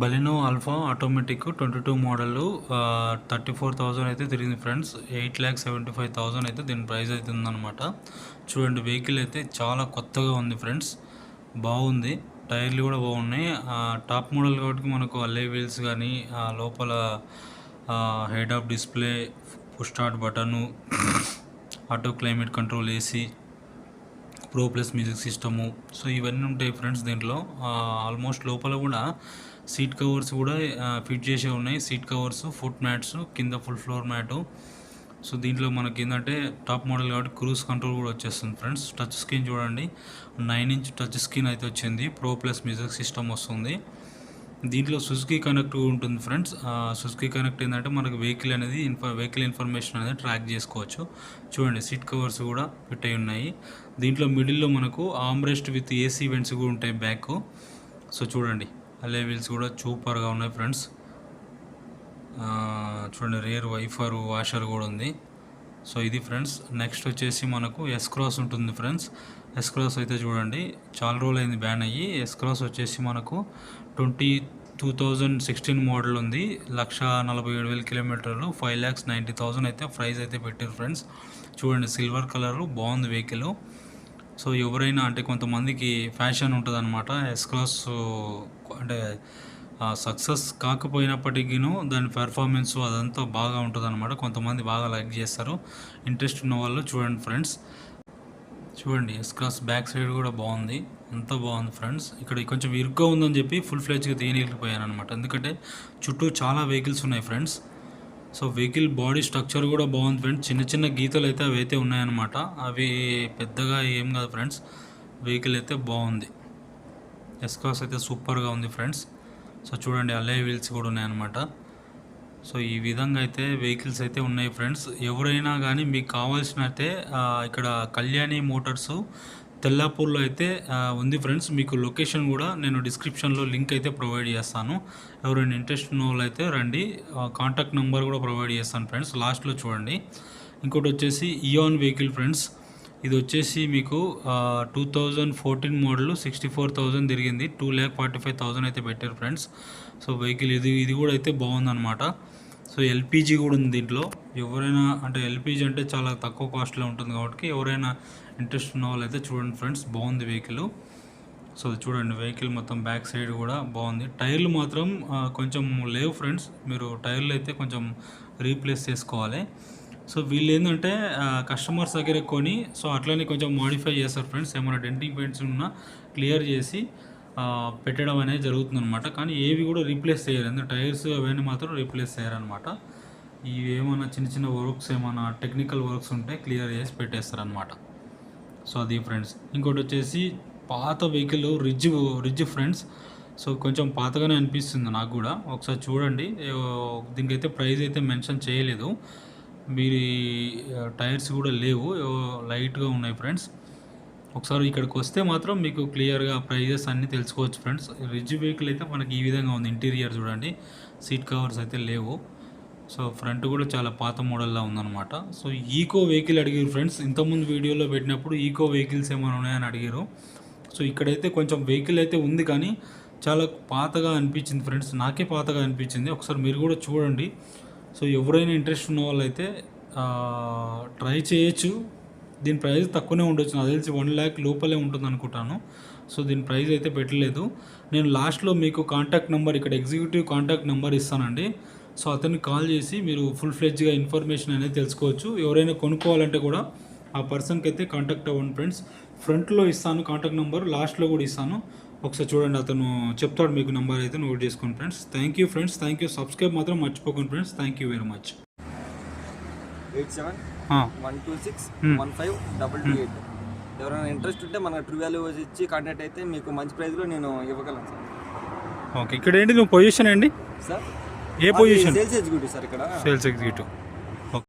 Baleno alpha automatic twenty two model thirty four thousand అయితే తిరిగింది friends. Eight lakh seventy five thousand అయితే దీని price అయితే ఉందన్నమాట. చూడండి వెహికల్ అయితే చాలా కొత్తగా ఉంది ఫ్రెండ్స్. బాగుంది. టైర్లు కూడా బాగున్నాయి. ఆ, టాప్ మోడల్ కాబట్టి మనకు అల్లే వీల్స్ కానీ ఆ, లోపల head up display push start button auto climate control AC pro plus music system. So ఇవన్నీ ఉంటాయి ఫ్రెండ్స్ దీంట్లో. ఆల్మోస్ట్ లోపల కూడా సీట్ కవర్స్ కూడా ఫిట్ చేసే ఉన్నాయి. సీట్ కవర్స్ ఫుట్ మ్యాట్స్ కింద ఫుల్ ఫ్లోర్ మ్యాటు. సో దీంట్లో మనకి ఏంటంటే టాప్ మోడల్ కాబట్టి క్రూజ్ కంట్రోల్ కూడా వచ్చేస్తుంది ఫ్రెండ్స్. టచ్ స్క్రీన్ చూడండి. నైన్ ఇంచ్ టచ్ స్క్రీన్ అయితే వచ్చింది. ప్రో ప్లస్ మ్యూజిక్ సిస్టమ్ వస్తుంది. దీంట్లో సుజుకి కనెక్ట్ ఉంటుంది ఫ్రెండ్స్. సుజుకి కనెక్ట్ ఏంటంటే మనకు వెహికల్ అనేది ఇన్ఫా వెహికల్ ఇన్ఫర్మేషన్ అనేది ట్రాక్ చేసుకోవచ్చు. చూడండి సీట్ కవర్స్ కూడా ఫిట్ అయి ఉన్నాయి. దీంట్లో మిడిల్లో మనకు ఆమ్రెస్ట్ విత్ ఏసీ వెంట్స్ కూడా ఉంటాయి బ్యాక్. సో చూడండి. అలే వీల్స్ కూడా సూపర్గా ఉన్నాయి ఫ్రెండ్స్. చూడండి రేర్ వైఫర్ వాషర్ కూడా ఉంది. సో ఇది ఫ్రెండ్స్ నెక్స్ట్ వచ్చేసి మనకు ఎస్ క్రాస్ ఉంటుంది ఫ్రెండ్స్. ఎస్ క్రాస్ అయితే చూడండి చాలా రోజులు అయింది బ్యాన్ అయ్యి. ఎస్ క్రాస్ వచ్చేసి మనకు twenty two thousand sixteen model ఉంది. లక్ష నలభై ఏడు వేల కిలోమీటర్లు ఫైవ్ ల్యాక్స్ నైంటీ థౌజండ్ అయితే ప్రైస్ అయితే పెట్టారు ఫ్రెండ్స్. చూడండి సిల్వర్ కలరు బాగుంది వెహికల్ సో ఎవరైనా అంటే కొంతమందికి ఫ్యాషన్ ఉంటుంది అనమాట ఎస్ క్రాస్ అంటే సక్సెస్ కాకపోయినప్పటికీను దాని పెర్ఫార్మెన్స్ అదంతా బాగా ఉంటుంది అనమాట కొంతమంది బాగా లైక్ చేస్తారు. ఇంట్రెస్ట్ ఉన్న వాళ్ళు చూడండి ఫ్రెండ్స్. చూడండి ఎస్ బ్యాక్ సైడ్ కూడా బాగుంది. అంతా బాగుంది ఫ్రెండ్స్. ఇక్కడ కొంచెం ఇరుగ్గా ఉందని చెప్పి ఫుల్ ఫ్లెజ్గా తీయనిగిలిపోయాను అనమాట ఎందుకంటే చుట్టూ చాలా వెహికల్స్ ఉన్నాయి friends. So vehicle body structure కూడా బాగుంది ఫ్రెండ్స్. చిన్న చిన్న గీతలు అయితే అవి అయితే ఉన్నాయన్నమాట. అవి పెద్దగా ఏం కాదు ఫ్రెండ్స్. వెహికల్ అయితే బాగుంది. ఎస్కాస్ అయితే సూపర్గా ఉంది ఫ్రెండ్స్. సో చూడండి అల్లే వీల్స్ కూడా ఉన్నాయన్నమాట. సో ఈ విధంగా అయితే వెహికల్స్ అయితే ఉన్నాయి ఫ్రెండ్స్. ఎవరైనా కానీ మీకు కావాల్సినైతే ఇక్కడ కళ్యాణి మోటార్స్ తెల్లాపూర్లో అయితే ఉంది ఫ్రెండ్స్. మీకు లొకేషన్ కూడా నేను డిస్క్రిప్షన్లో లింక్ అయితే ప్రొవైడ్ చేస్తాను. ఎవరైనా ఇంట్రెస్ట్ ఉన్న వాళ్ళు అయితే రండి కాంటాక్ట్ నెంబర్ కూడా ప్రొవైడ్ చేస్తాను ఫ్రెండ్స్. లాస్ట్లో చూడండి. ఇంకోటి వచ్చేసి ఇయాన్ వెహికల్ ఫ్రెండ్స్. ఇది వచ్చేసి మీకు two thousand fourteen model sixty four thousand తిరిగింది. Two lakh forty five thousand అయితే పెట్టారు ఫ్రెండ్స్. సో వెహికల్ ఇది ఇది కూడా అయితే బాగుందన్నమాట. సో ఎల్పిజి కూడా ఉంది దీంట్లో. ఎవరైనా అంటే ఎల్పిజి అంటే చాలా తక్కువ కాస్ట్లో ఉంటుంది కాబట్టి ఎవరైనా ఇంట్రెస్ట్ ఉన్న వాళ్ళు అయితే చూడండి ఫ్రెండ్స్. బాగుంది వెహికల్. సో చూడండి వెహికల్ మొత్తం బ్యాక్ సైడ్ కూడా బాగుంది. టైర్లు మాత్రం కొంచెం లేవు ఫ్రెండ్స్. మీరు టైర్లు అయితే కొంచెం రీప్లేస్ చేసుకోవాలి. సో వీళ్ళు ఏంటంటే కస్టమర్స్ దగ్గర కొని సో అట్లనే కొంచెం మోడిఫై చేస్తారు ఫ్రెండ్స్ ఏమైనా డెంటింగ్ పెయింట్స్ ఉన్నా క్లియర్ చేసి పెట్టడం అనేది జరుగుతుంది అనమాట కానీ ఏవి కూడా రీప్లేస్ చేయరు. ఎందుకంటే టైర్స్ అవన్నీ మాత్రం రీప్లేస్ చేయరనమాట ఇవి ఏమైనా చిన్న చిన్న వర్క్స్ ఏమైనా టెక్నికల్ వర్క్స్ ఉంటే క్లియర్ చేసి పెట్టేస్తారనమాట సో అది ఫ్రెండ్స్ ఇంకోటి వచ్చేసి పాత vehicle Ritz Ritz friends so కొంచెం పాతగానే అనిపిస్తుంది నాకు కూడా. ఒకసారి చూడండి. దీనికైతే ప్రైస్ అయితే మెన్షన్ చేయలేదు. మీరు టైర్స్ కూడా లేవు లైట్గా ఉన్నాయి ఫ్రెండ్స్. ఒకసారి ఇక్కడికి వస్తే మాత్రం మీకు క్లియర్గా ప్రైజెస్ అన్నీ తెలుసుకోవచ్చు ఫ్రెండ్స్. రిజ్ వెహికల్ అయితే మనకి ఈ విధంగా ఉంది ఇంటీరియర్ చూడండి. సీట్ కవర్స్ అయితే లేవు. సో ఫ్రంట్ కూడా చాలా పాత మోడల్లా ఉందన్నమాట. సో ఈకో వెహికల్ అడిగారు ఫ్రెండ్స్. ఇంతకుముందు వీడియోలో పెట్టినప్పుడు ఈకో వెహికల్స్ ఏమైనా ఉన్నాయని అడిగారు. సో ఇక్కడైతే కొంచెం వెహికల్ అయితే ఉంది కానీ చాలా పాతగా అనిపించింది ఫ్రెండ్స్. నాకే పాతగా అనిపించింది. ఒకసారి మీరు కూడా చూడండి. సో ఎవరైనా ఇంట్రెస్ట్ ఉన్న వాళ్ళైతే ట్రై చేయొచ్చు. దీని ప్రైస్ తక్కువనే ఉండొచ్చు. నాకు తెలిసి వన్ ల్యాక్ లోపలే ఉంటుంది అనుకుంటాను సో దీని ప్రైస్ అయితే పెట్టలేదు. నేను లాస్ట్లో మీకు కాంటాక్ట్ నెంబర్ ఇక్కడ ఎగ్జిక్యూటివ్ కాంటాక్ట్ నెంబర్ ఇస్తానండి. సో అతనికి కాల్ చేసి మీరు ఫుల్ ఫ్లెడ్జ్గా ఇన్ఫర్మేషన్ అనేది తెలుసుకోవచ్చు. ఎవరైనా కొనుక్కోవాలంటే కూడా ఆ పర్సన్కి అయితే కాంటాక్ట్ అవ్వండి ఫ్రెండ్స్. ఫ్రంట్లో ఇస్తాను కాంటాక్ట్ నెంబర్ లాస్ట్లో కూడా ఇస్తాను. ఒకసారి చూడండి అతను చెప్తాడు మీకు నెంబర్ అయితే నోట్ చేసుకోండి friends thank you friends thank you subscribe మాత్రం మర్చిపోకండి friends thank you very much eight seven one two six one five double two eight. ఎవరైనా ఇంట్రెస్ట్ ఉంటే మన ట్రూ వాల్యూ ఇచ్చి కాంటాక్ట్ అయితే మీకు మంచి ప్రైస్లో నేను ఇవ్వగలను సార్. ఓకే ఇక్కడ ఏంటి నువ్వు పొజిషన్ అండి సార్ ఏ పొజిషన్ సేల్స్ ఎగ్జిక్యూటివ్ సార్ ఇక్కడ. Sales executive